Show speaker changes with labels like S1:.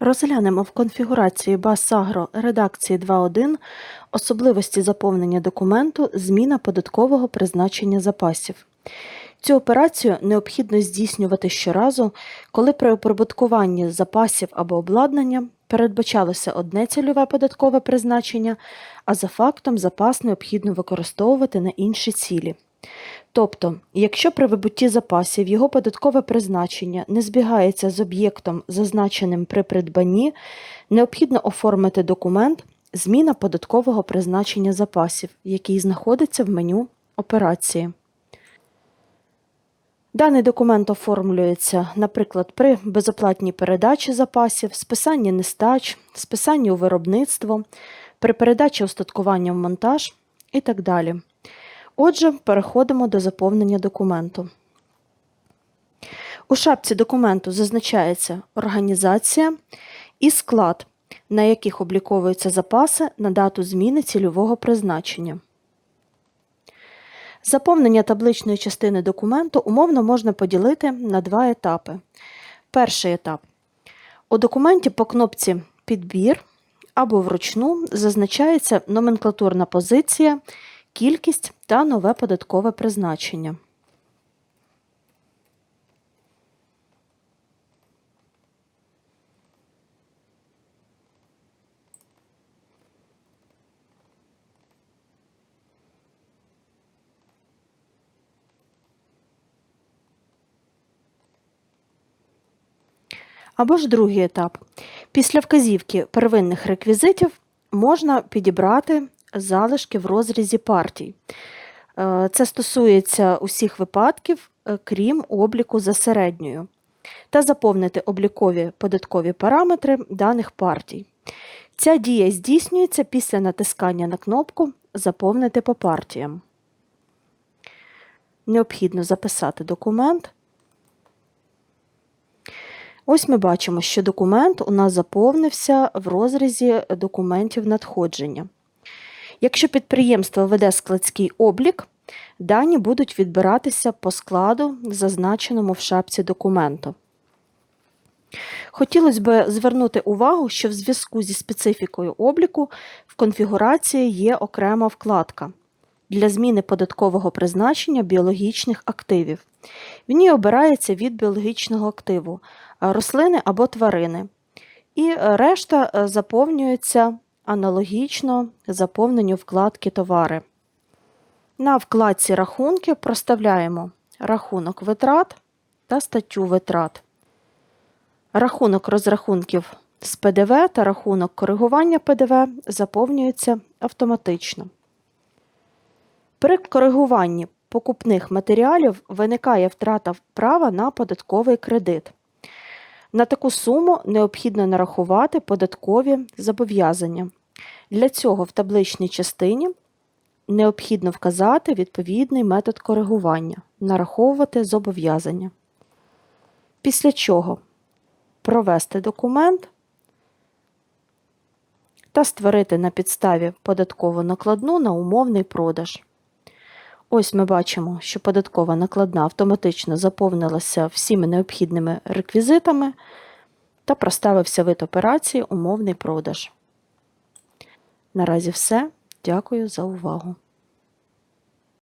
S1: Розглянемо в конфігурації BAS-Agro редакції 2.1 особливості заповнення документу зміна податкового призначення запасів. Цю операцію необхідно здійснювати щоразу, коли при оприбуткуванні запасів або обладнання передбачалося одне цільове податкове призначення, а за фактом запас необхідно використовувати на інші цілі. Тобто, якщо при вибутті запасів його податкове призначення не збігається з об'єктом, зазначеним при придбанні, необхідно оформити документ Зміна податкового призначення запасів, який знаходиться в меню операції. Даний документ оформлюється, наприклад, при безоплатній передачі запасів, списанні нестач, списанні у виробництво, при передачі устаткування в монтаж і так далі. Отже, переходимо до заповнення документу. У шапці документу зазначається організація і склад, на яких обліковуються запаси на дату зміни цільового призначення. Заповнення табличної частини документу умовно можна поділити на два етапи. Перший етап. У документі по кнопці Підбір або вручну зазначається номенклатурна позиція, кількість та нове податкове призначення. Або ж другий етап. Після вказівки первинних реквізитів можна підібрати залишки в розрізі партій. Е, це стосується усіх випадків, е, крім обліку за середньою, та заповнити облікові податкові параметри даних партій. Ця дія здійснюється після натискання на кнопку Заповнити по партіям. Необхідно записати документ. Ось ми бачимо, що документ у нас заповнився в розрізі документів надходження. Якщо підприємство веде складський облік, дані будуть відбиратися по складу, зазначеному в шапці документу. Хотілося б звернути увагу, що в зв'язку зі специфікою обліку в конфігурації є окрема вкладка для зміни податкового призначення біологічних активів. В ній обирається від біологічного активу рослини або тварини. І решта е, заповнюється аналогічно заповненню вкладки товари. На вкладці рахунки проставляємо рахунок витрат та статтю витрат. Рахунок розрахунків з ПДВ та рахунок коригування ПДВ заповнюються автоматично. При коригуванні покупних матеріалів виникає втрата права на податковий кредит. На таку суму необхідно нарахувати податкові зобов'язання. Для цього в табличній частині необхідно вказати відповідний метод коригування, нараховувати зобов'язання. Після чого провести документ та створити на підставі податкову накладну на умовний продаж. Ось ми бачимо, що податкова накладна автоматично заповнилася всіми необхідними реквізитами та проставився вид операції умовний продаж. Наразі все. Дякую за увагу.